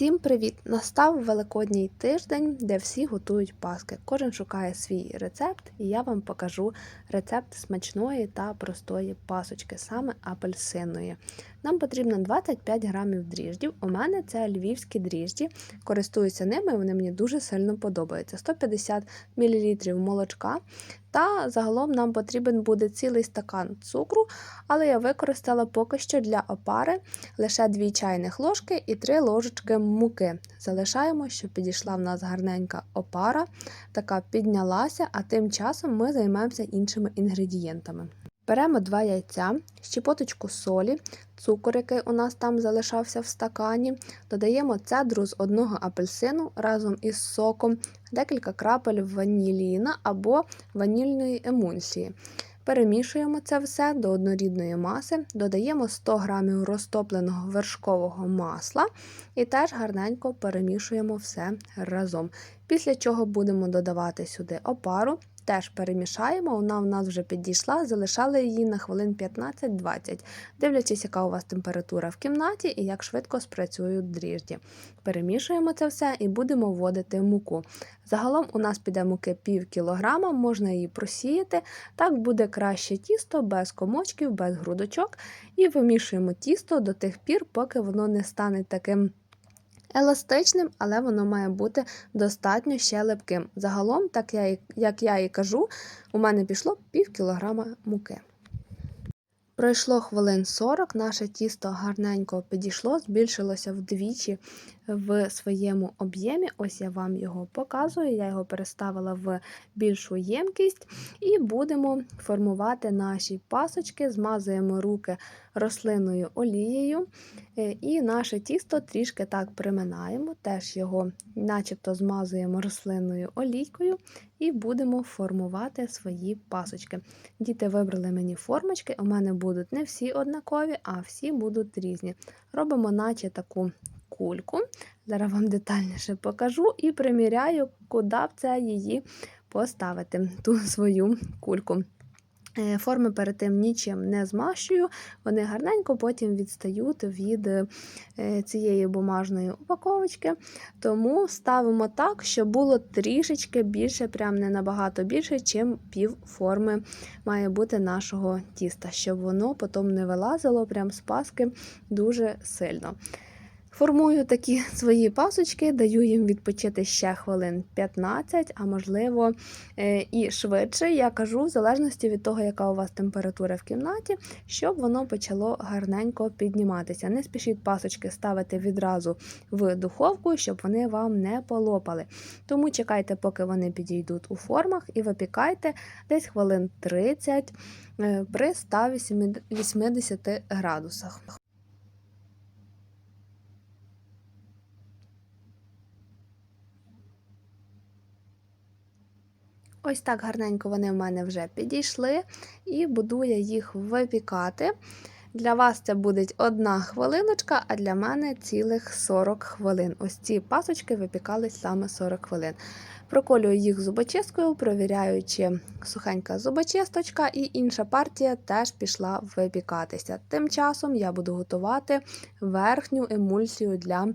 Всім привіт! Настав великодній тиждень, де всі готують паски. Кожен шукає свій рецепт, і я вам покажу рецепт смачної та простої пасочки, саме апельсинної. Нам потрібно 25 грамів дріждів. У мене це львівські дріжджі. Користуюся ними, вони мені дуже сильно подобаються. 150 мл молочка. Та загалом нам потрібен буде цілий стакан цукру, але я використала поки що для опари лише 2 чайних ложки і 3 ложечки муки. Залишаємо, щоб підійшла в нас гарненька опара, така піднялася, а тим часом ми займемося іншими інгредієнтами. Беремо 2 яйця, щепоточку солі, цукор, який у нас там залишався в стакані, додаємо цедру з одного апельсину разом із соком, декілька крапель ваніліна або ванільної емульсії. Перемішуємо це все до однорідної маси, додаємо 100 г розтопленого вершкового масла і теж гарненько перемішуємо все разом. Після чого будемо додавати сюди опару, теж перемішаємо, вона в нас вже підійшла, залишали її на хвилин 15-20, дивлячись, яка у вас температура в кімнаті і як швидко спрацюють дріжджі. Перемішуємо це все і будемо вводити муку. Загалом у нас піде муки пів кілограма, можна її просіяти. Так буде краще тісто без комочків, без грудочок. І вимішуємо тісто до тих пір, поки воно не стане таким. Еластичним, але воно має бути достатньо ще липким. Загалом, так я, як я і кажу, у мене пішло пів кілограма муки. Пройшло хвилин 40, наше тісто гарненько підійшло, збільшилося вдвічі в своєму об'ємі. Ось я вам його показую. Я його переставила в більшу ємкість і будемо формувати наші пасочки, змазуємо руки рослинною олією. Е, і наше тісто трішки так приминаємо, теж його начебто змазуємо рослинною олійкою і будемо формувати свої пасочки. Діти вибрали мені формочки, у мене будуть не всі однакові, а всі будуть різні. Робимо, наче таку кульку. Зараз вам детальніше покажу і приміряю, куди б це її поставити, ту свою кульку. Е, форми перед тим нічим не змащую, вони гарненько потім відстають від е, цієї бумажної упаковочки. Тому ставимо так, щоб було трішечки більше, прям не набагато більше, чим пів форми має бути нашого тіста, щоб воно потім не вилазило прям з паски дуже сильно. Формую такі свої пасочки, даю їм відпочити ще хвилин 15, а можливо е, і швидше. Я кажу, в залежності від того, яка у вас температура в кімнаті, щоб воно почало гарненько підніматися. Не спішіть пасочки ставити відразу в духовку, щоб вони вам не полопали. Тому чекайте, поки вони підійдуть у формах, і випікайте десь хвилин 30 е, при 180 градусах. Ось так гарненько вони в мене вже підійшли, і буду я їх випікати. Для вас це буде одна хвилиночка, а для мене цілих 40 хвилин. Ось ці пасочки випікались саме 40 хвилин. Проколюю їх зубочисткою, провіряючи сухенька зубочисточка, і інша партія теж пішла випікатися. Тим часом я буду готувати верхню емульсію для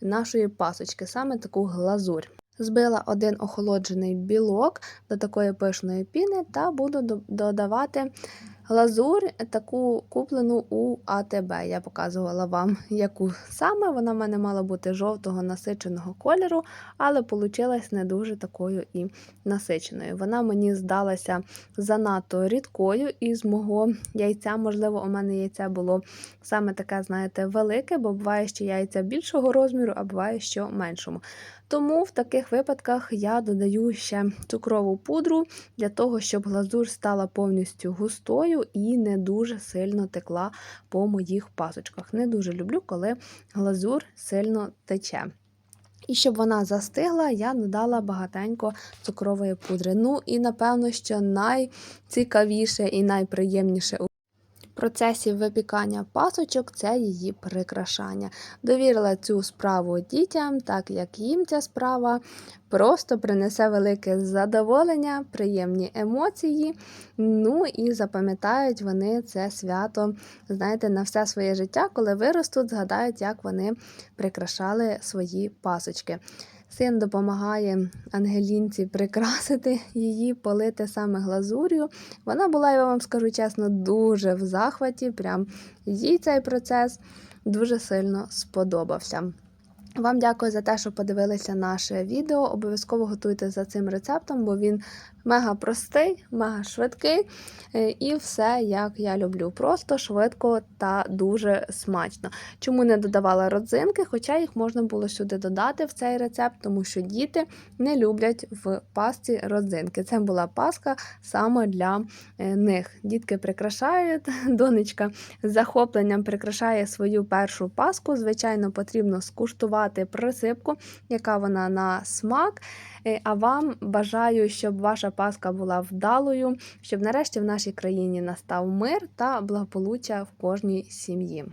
нашої пасочки, саме таку глазурь. Збила один охолоджений білок до такої пишної піни та буду додавати глазур, таку куплену у АТБ. Я показувала вам, яку саме. Вона в мене мала бути жовтого насиченого кольору, але вийшла не дуже такою і насиченою. Вона мені здалася занадто рідкою, і з мого яйця, можливо, у мене яйце було саме таке, знаєте, велике, бо буває, що яйця більшого розміру, а буває, що меншому. Тому в таких випадках я додаю ще цукрову пудру для того, щоб глазур стала повністю густою і не дуже сильно текла по моїх пасочках. Не дуже люблю, коли глазур сильно тече. І щоб вона застигла, я додала багатенько цукрової пудри. Ну і напевно, що найцікавіше і найприємніше процесі випікання пасочок це її прикрашання. Довірила цю справу дітям, так як їм ця справа просто принесе велике задоволення, приємні емоції. Ну і запам'ятають вони це свято, знаєте, на все своє життя, коли виростуть, згадають, як вони прикрашали свої пасочки. Син допомагає Ангелінці прикрасити її, полити саме глазур'ю. Вона була, я вам скажу чесно, дуже в захваті. Прям їй цей процес дуже сильно сподобався. Вам дякую за те, що подивилися наше відео. Обов'язково готуйте за цим рецептом, бо він мега простий, мега швидкий. е, І все, як я люблю. Просто швидко та дуже смачно. Чому не додавала родзинки, хоча їх можна було сюди додати в цей рецепт, тому що діти не люблять в пасті родзинки. Це була паска саме для е, них. Дітки прикрашають, донечка з захопленням прикрашає свою першу паску. Звичайно, потрібно скуштувати присипку, яка вона на смак. Е, А вам бажаю, щоб ваша паска була вдалою, щоб нарешті в нашій країні настав мир та благополуччя в кожній сім'ї.